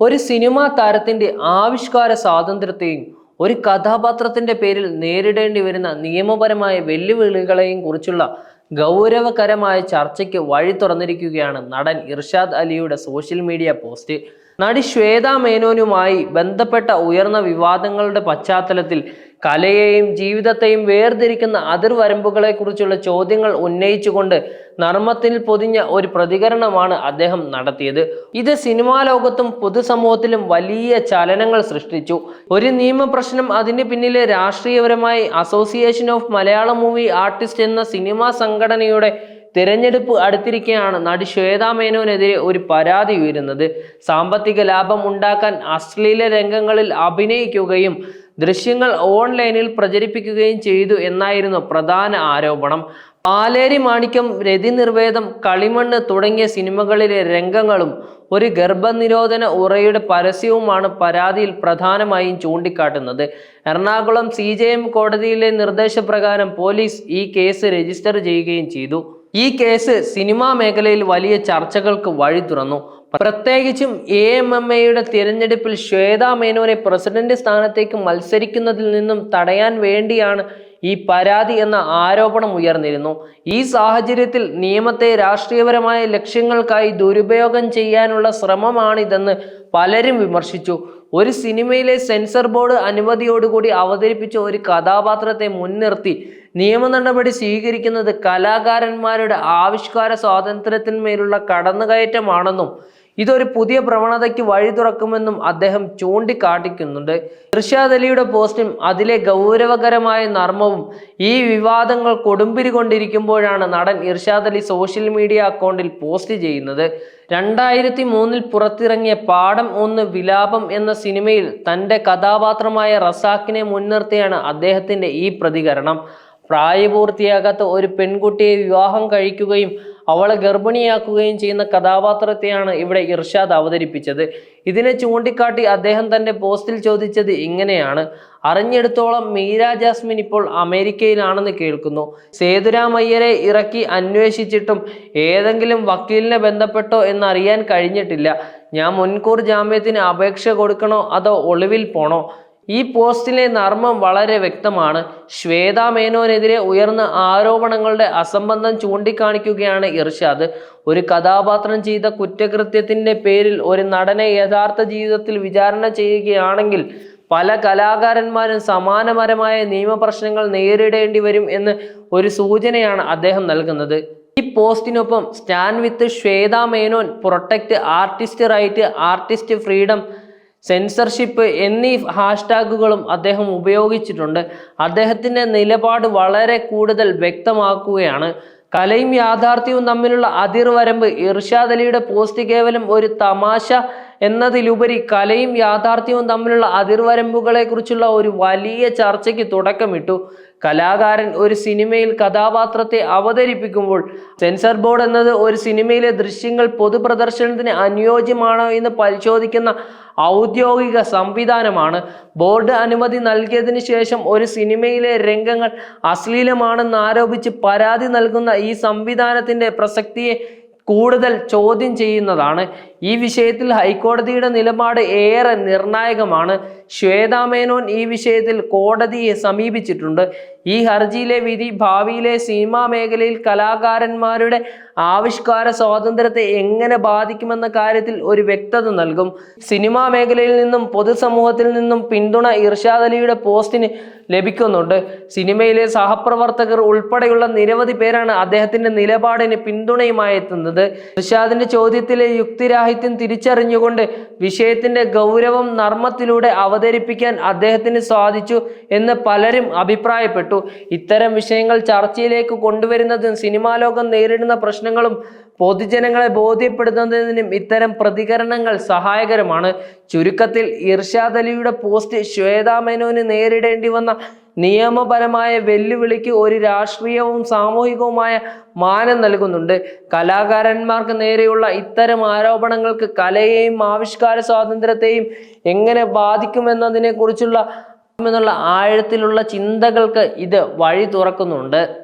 ഒരു സിനിമാ താരത്തിന്റെ ആവിഷ്കാര സ്വാതന്ത്ര്യത്തെയും ഒരു കഥാപാത്രത്തിന്റെ പേരിൽ നേരിടേണ്ടി വരുന്ന നിയമപരമായ വെല്ലുവിളികളെയും കുറിച്ചുള്ള ഗൗരവകരമായ ചർച്ചയ്ക്ക് വഴി തുറന്നിരിക്കുകയാണ് നടൻ ഇർഷാദ് അലിയുടെ സോഷ്യൽ മീഡിയ പോസ്റ്റ്. നടി ശ്വേത മേനോനുമായി ബന്ധപ്പെട്ട ഉയർന്ന വിവാദങ്ങളുടെ പശ്ചാത്തലത്തിൽ കലയെയും ജീവിതത്തെയും വേർതിരിക്കുന്ന അതിർവരമ്പുകളെക്കുറിച്ചുള്ള ചോദ്യങ്ങൾ ഉന്നയിച്ചുകൊണ്ട് നർമ്മത്തിൽ പൊതിഞ്ഞ ഒരു പ്രതികരണമാണ് അദ്ദേഹം നടത്തിയത്. ഇത് സിനിമാ ലോകത്തും പൊതുസമൂഹത്തിലും വലിയ ചലനങ്ങൾ സൃഷ്ടിച്ചു. ഒരു നിയമപ്രശ്നം അതിന് പിന്നിലെ രാഷ്ട്രീയപരമായി association of Malayalam movie artist എന്ന സിനിമാ സംഘടനയുടെ തിരഞ്ഞെടുപ്പ് അടുത്തിരിക്കെയാണ് നടി ശ്വേതാ മേനോനെതിരെ ഒരു പരാതി ഉയരുന്നത്. സാമ്പത്തിക ലാഭം ഉണ്ടാക്കാൻ അശ്ലീല രംഗങ്ങളിൽ അഭിനയിക്കുകയും ദൃശ്യങ്ങൾ ഓൺലൈനിൽ പ്രചരിപ്പിക്കുകയും ചെയ്തു എന്നായിരുന്നു പ്രധാന ആരോപണം. പാലേരി മാണിക്യം രതിനിർവേദം കളിമണ്ണ് തുടങ്ങിയ സിനിമകളിലെ രംഗങ്ങളും ഒരു ഗർഭനിരോധന ഉറയുടെ പരസ്യവുമാണ് പരാതിയിൽ പ്രധാനമായും ചൂണ്ടിക്കാട്ടുന്നത്. എറണാകുളം സി കോടതിയിലെ നിർദ്ദേശപ്രകാരം പോലീസ് ഈ കേസ് രജിസ്റ്റർ ചെയ്യുകയും ചെയ്തു. ഈ കേസ് സിനിമാ മേഖലയിൽ വലിയ ചർച്ചകൾക്ക് വഴി തുറന്നു. പ്രത്യേകിച്ചും എ എം എം എയുടെ തിരഞ്ഞെടുപ്പിൽ ശ്വേതാ മേനോനെ പ്രസിഡന്റ് സ്ഥാനത്തേക്ക് മത്സരിക്കുന്നതിൽ നിന്നും തടയാൻ വേണ്ടിയാണ് ഈ പരാതി എന്ന ആരോപണം ഉയർന്നിരുന്നു. ഈ സാഹചര്യത്തിൽ നിയമത്തെ രാഷ്ട്രീയപരമായ ലക്ഷ്യങ്ങൾക്കായി ദുരുപയോഗം ചെയ്യാനുള്ള ശ്രമമാണിതെന്ന് പലരും വിമർശിച്ചു. ഒരു സിനിമയിലെ സെൻസർ ബോർഡ് അനുമതിയോടുകൂടി അവതരിപ്പിച്ച ഒരു കഥാപാത്രത്തെ മുൻനിർത്തി നിയമ നടപടി സ്വീകരിക്കുന്നത് കലാകാരന്മാരുടെ ആവിഷ്കാര സ്വാതന്ത്ര്യത്തിന്മേലുള്ള കടന്നുകയറ്റമാണെന്നും ഇതൊരു പുതിയ പ്രവണതയ്ക്ക് വഴി തുറക്കുമെന്നും അദ്ദേഹം ചൂണ്ടിക്കാട്ടിക്കുന്നുണ്ട്. ഇർഷാദ് അലിയുടെ പോസ്റ്റും അതിലെ ഗൗരവകരമായ നർമ്മവും ഈ വിവാദങ്ങൾ കൊടുമ്പിരി കൊണ്ടിരിക്കുമ്പോഴാണ് നടൻ ഇർഷാദ് അലി സോഷ്യൽ മീഡിയ അക്കൗണ്ടിൽ പോസ്റ്റ് ചെയ്യുന്നത്. രണ്ടായിരത്തി മൂന്നിൽ പുറത്തിറങ്ങിയ പാഠം ഒന്ന് വിലാപം എന്ന സിനിമയിൽ തന്റെ കഥാപാത്രമായ റസാക്കിനെ മുൻനിർത്തിയാണ് അദ്ദേഹത്തിന്റെ ഈ പ്രതികരണം. പ്രായപൂർത്തിയാകാത്ത ഒരു പെൺകുട്ടിയെ വിവാഹം കഴിക്കുകയും അവളെ ഗർഭിണിയാക്കുകയും ചെയ്യുന്ന കഥാപാത്രത്തെയാണ് ഇവിടെ ഇർഷാദ് അവതരിപ്പിച്ചത്. ഇതിനെ ചൂണ്ടിക്കാട്ടി അദ്ദേഹം തന്റെ പോസ്റ്റിൽ ചോദിച്ചത് ഇങ്ങനെയാണ്. അറിഞ്ഞെടുത്തോളം മീര ജാസ്മിൻ ഇപ്പോൾ അമേരിക്കയിലാണെന്ന് കേൾക്കുന്നു. സേതുരാമയ്യരെ ഇറക്കി അന്വേഷിച്ചിട്ടും ഏതെങ്കിലും വക്കീലിനെ ബന്ധപ്പെട്ടോ എന്നറിയാൻ കഴിഞ്ഞിട്ടില്ല. ഞാൻ മുൻകൂർ ജാമ്യത്തിന് അപേക്ഷ കൊടുക്കണോ അതോ ഒളിവിൽ പോണോ? ഈ പോസ്റ്റിലെ നർമ്മം വളരെ വ്യക്തമാണ്. ശ്വേതാ മേനോനെതിരെ ഉയർന്ന ആരോപണങ്ങളുടെ അസംബന്ധം ചൂണ്ടിക്കാണിക്കുകയാണ് ഇർഷാദ്. ഒരു കഥാപാത്രം ചെയ്ത കുറ്റകൃത്യത്തിന്റെ പേരിൽ ഒരു നടനെ യഥാർത്ഥ ജീവിതത്തിൽ വിചാരണ ചെയ്യുകയാണെങ്കിൽ പല കലാകാരന്മാരും സമാനപരമായ നിയമപ്രശ്നങ്ങൾ നേരിടേണ്ടി വരും എന്ന് ഒരു സൂചനയാണ് അദ്ദേഹം നൽകുന്നത്. ഈ പോസ്റ്റിനൊപ്പം stand with Shweta Menon protect artist right artist freedom censorship എന്നീ ഹാഷ്ടാഗുകളും അദ്ദേഹം ഉപയോഗിച്ചിട്ടുണ്ട്. അദ്ദേഹത്തിന്റെ നിലപാട് വളരെ കൂടുതൽ വ്യക്തമാക്കുകയാണ്. കലയും യാഥാർത്ഥ്യവും തമ്മിലുള്ള അതിർവരമ്പ് ഇർഷാദ് അലിയുടെ പോസ്റ്റ് കേവലം ഒരു തമാശ എന്നതിലുപരി കലയും യാഥാർത്ഥ്യവും തമ്മിലുള്ള അതിർവരമ്പുകളെ കുറിച്ചുള്ള ഒരു വലിയ ചർച്ചയ്ക്ക് തുടക്കമിട്ടു. കലാകാരൻ ഒരു സിനിമയിൽ കഥാപാത്രത്തെ അവതരിപ്പിക്കുമ്പോൾ സെൻസർ ബോർഡ് എന്നത് ഒരു സിനിമയിലെ ദൃശ്യങ്ങൾ പൊതുപ്രദർശനത്തിന് അനുയോജ്യമാണോ എന്ന് പരിശോധിക്കുന്ന ഔദ്യോഗിക സംവിധാനമാണ്. ബോർഡ് അനുമതി നൽകിയതിനു ശേഷം ഒരു സിനിമയിലെ രംഗങ്ങൾ അശ്ലീലമാണെന്ന് ആരോപിച്ച് പരാതി നൽകുന്ന ഈ സംവിധാനത്തിന്റെ പ്രസക്തിയെ കൂടുതൽ ചോദ്യം ചെയ്യുന്നതാണ്. ഈ വിഷയത്തിൽ ഹൈക്കോടതിയുടെ നിലപാട് ഏറെ നിർണായകമാണ്. ശ്വേതാ മേനോൻ ഈ വിഷയത്തിൽ കോടതിയെ സമീപിച്ചിട്ടുണ്ട്. ഈ ഹർജിയിലെ വിധി ഭാവിയിലെ സിനിമാ മേഖലയിൽ കലാകാരന്മാരുടെ ആവിഷ്കാര സ്വാതന്ത്ര്യത്തെ എങ്ങനെ ബാധിക്കുമെന്ന കാര്യത്തിൽ ഒരു വ്യക്തത നൽകും. സിനിമാ മേഖലയിൽ നിന്നും പൊതുസമൂഹത്തിൽ നിന്നും പിന്തുണ ഇർഷാദ് അലിയുടെ പോസ്റ്റിന് ലഭിക്കുന്നുണ്ട്. സിനിമയിലെ സഹപ്രവർത്തകർ ഉൾപ്പെടെയുള്ള നിരവധി പേരാണ് അദ്ദേഹത്തിന്റെ നിലപാടിന് പിന്തുണയുമായി എത്തുന്നത്. ഇർഷാദിന്റെ ചോദ്യത്തിലെ യുക്തിരാഹിത്യം തിരിച്ചറിഞ്ഞുകൊണ്ട് വിഷയത്തിന്റെ ഗൗരവം നർമ്മത്തിലൂടെ അവതരിപ്പിക്കാൻ അദ്ദേഹത്തിന് സാധിച്ചു എന്ന് പലരും അഭിപ്രായപ്പെട്ടു. ഇത്തരം വിഷയങ്ങൾ ചർച്ചയിലേക്ക് കൊണ്ടുവരുന്നതും സിനിമാ ലോകം നേരിടുന്ന പ്രശ്നങ്ങളും പൊതുജനങ്ങളെ ബോധ്യപ്പെടുത്തുന്നതിനും ഇത്തരം പ്രതികരണങ്ങൾ സഹായകരമാണ്. ചുരുക്കത്തിൽ ഇർഷാദ് അലിയുടെ പോസ്റ്റ് ശ്വേതാ മേനോന് നേരിടേണ്ടി വന്ന നിയമപരമായ വെല്ലുവിളിക്ക് ഒരു രാഷ്ട്രീയവും സാമൂഹികവുമായ മാനം നൽകുന്നുണ്ട്. കലാകാരന്മാർക്ക് നേരെയുള്ള ഇത്തരം ആരോപണങ്ങൾക്ക് കലയെയും ആവിഷ്കാര സ്വാതന്ത്ര്യത്തെയും എങ്ങനെ ബാധിക്കുമെന്നതിനെ കുറിച്ചുള്ള എന്നുള്ള ആഴത്തിലുള്ള ചിന്തകൾക്ക് ഇത് വഴി തുറക്കുന്നുണ്ട്.